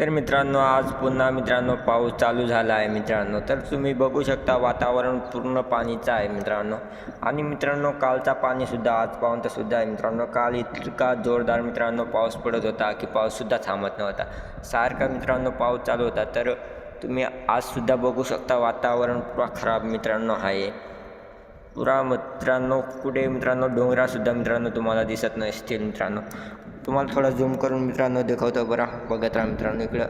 तर मित्रांनो आज पुन्हा मित्रांनो पाऊस चालू झाला आहे मित्रांनो. तर तुम्ही बघू शकता वातावरण पूर्ण पाणीचं आहे मित्रांनो. आणि मित्रांनो कालचा पाणीसुद्धा आज पाहून सुद्धा आहे मित्रांनो. काल इतका जोरदार मित्रांनो पाऊस पडत होता की पाऊससुद्धा थांबत नव्हता. सारखा मित्रांनो पाऊस चालू होता. तर तुम्ही आजसुद्धा बघू शकता वातावरण पुरा खराब मित्रांनो आहे. पुरा मित्रांनो कुठे मित्रांनो डोंगरासुद्धा मित्रांनो तुम्हाला दिसत नसतील मित्रांनो. तुम्हाला थोडा झूम करून मित्रांनो दाखवतो बरा. बघत राहा मित्रांनो इकडं.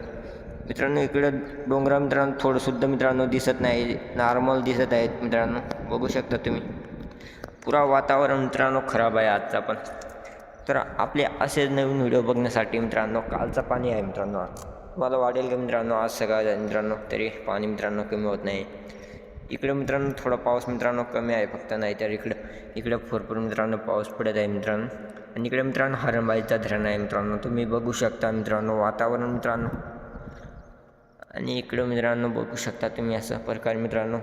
मित्रांनो इकडं डोंगरा मित्रांनो थोडंसुद्धा मित्रांनो दिसत नाही. नॉर्मल दिसत आहेत मित्रांनो. बघू शकता तुम्ही. पुरा वातावरण मित्रांनो खराब आहे आजचा पण. तर आपले असेच नवीन व्हिडिओ बघण्यासाठी मित्रांनो कालचा पाणी आहे मित्रांनो. मला तुम्हाला वाटेल का मित्रांनो आज सकाळ मित्रांनो. तरी पाणी मित्रांनो कमी होत नाही. इकडं मित्रांनो थोडा पाऊस मित्रांनो कमी आहे फक्त नाही तर इकडं इकडं भरपूर मित्रांनो पाऊस पडत आहे मित्रांनो. आणि इकडे मित्रांनो हरणबाईचा धरण आहे मित्रांनो. तुम्ही बघू शकता मित्रांनो वातावरण मित्रांनो. आणि इकडं मित्रांनो बघू शकता तुम्ही असं प्रकार मित्रांनो.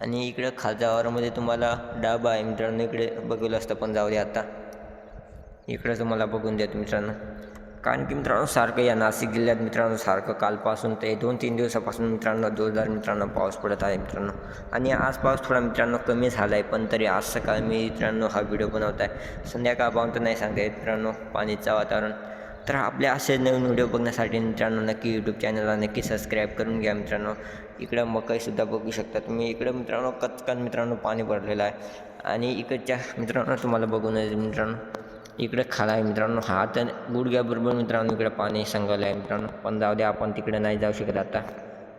आणि इकडं खालच्या तुम्हाला डाबा आहे मित्रांनो. इकडे बघितलं असतं पण जाऊ दे आता. इकडं तुम्हाला बघून द्या मित्रांनो. कारण की मित्रांनो सारखं या नाशिक जिल्ह्यात मित्रांनो सारखं कालपासून ते दोन तीन दिवसापासून मित्रांनो जोरदार मित्रांनो पाऊस पडत आहे मित्रांनो. आणि आज पाऊस थोडा मित्रांनो कमी झाला आहे पण तरी आज सकाळी मी मित्रांनो हा व्हिडिओ बनवत आहे. संध्याकाळपर्यंत तर नाही सांगता येत मित्रांनो पाणीचं वातावरण. तर आपले असे नवीन व्हिडिओ बघण्यासाठी मित्रांनो नक्की यूट्यूब चॅनलला नक्की सबस्क्राईब करून घ्या मित्रांनो. इकडं मकईसुद्धा बघू शकता तुम्ही. इकडं मित्रांनो कचकन मित्रांनो पाणी भरलेलं आहे. आणि इकडच्या मित्रांनो तुम्हाला बघून मित्रांनो. इकडे खाला आहे मित्रांनो. हा तर गुडघ्याबरोबर मित्रांनो इकडे पाणी संगलं आहे मित्रांनो. पण जाऊ द्या आपण तिकडे नाही जाऊ शकत आता.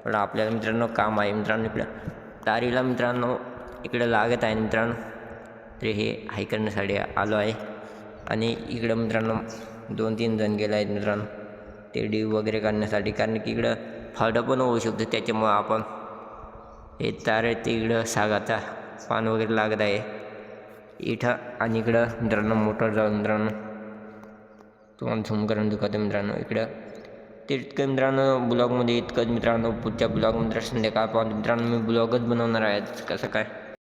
पण आपल्याला मित्रांनो काम आहे मित्रांनो इकडं. तारीला मित्रांनो इकडे लागत आहे मित्रांनो. तरी हे हाय करण्यासाठी आलो आहे. आणि इकडं मित्रांनो दोन तीन जण गेले आहेत मित्रांनो. ते डीव वगैरे करण्यासाठी. कारण की इकडं फाटं पण होऊ शकतो त्याच्यामुळं आपण हे तारे तिकडं सागाचा पान वगैरे लागत आहे. इथं आणि इकडं मित्रांनो मोटर जाऊन मित्रांनो. तुम्हाला झूम करून दुखवतो मित्रांनो इकडं. ते इतकं मित्रांनो ब्लॉगमध्ये इतकंच मित्रांनो पुढच्या ब्लॉगमध्ये संध्याकाळ पाहून मित्रांनो मी ब्लॉगच बनवणार आहे कसं काय?